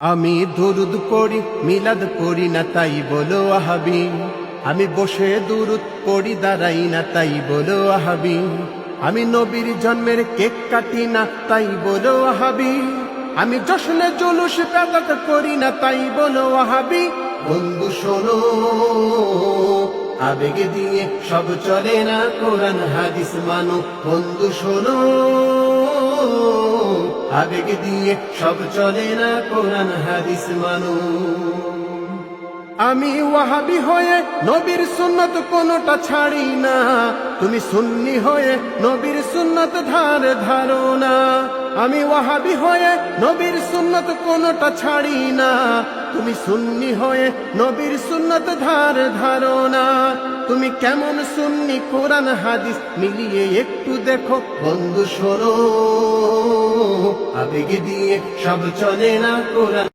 আমি দুরুদ পড়ি, মিলাদ পড়ি না তাই বলো আহাবি। আমি বসে দুরুদ পড়ি, দাঁড়াই না তাই বলো আহাবি। আমি নবীর জন্মের কেক কাটি না তাই বলো আহাবি। আমি জশনে জুলুস বেদত করি না তাই বলো আহাবি। বন্ধু, শোনো, আবেগে দিয়ে সব চলে না, কোরআন, হাদিস মানো। বন্ধু, শোনো আবেগ দিয়ে সব চলে না কোরআন, হাদিস মানো। আমি ওয়াহাবি হয়ে নবীর সুন্নত কোনটা ছাড়ি না। তুমি সুন্নি হয়ে নবীর সুন্নত ধার ধারো না। আমি ওয়াহাবি হয়ে নবীর সুন্নত কোনটা ছাড়ি না। তুমি সুন্নি হয়ে নবীর সুন্নত ধার ধারো না। তুমি কেমন সুন্নি, কোরআন, হাদিস মিলিয়ে একটু দেখো বন্ধু, শোনো। আবেগ দিয়ে সব চলে না কোরআন।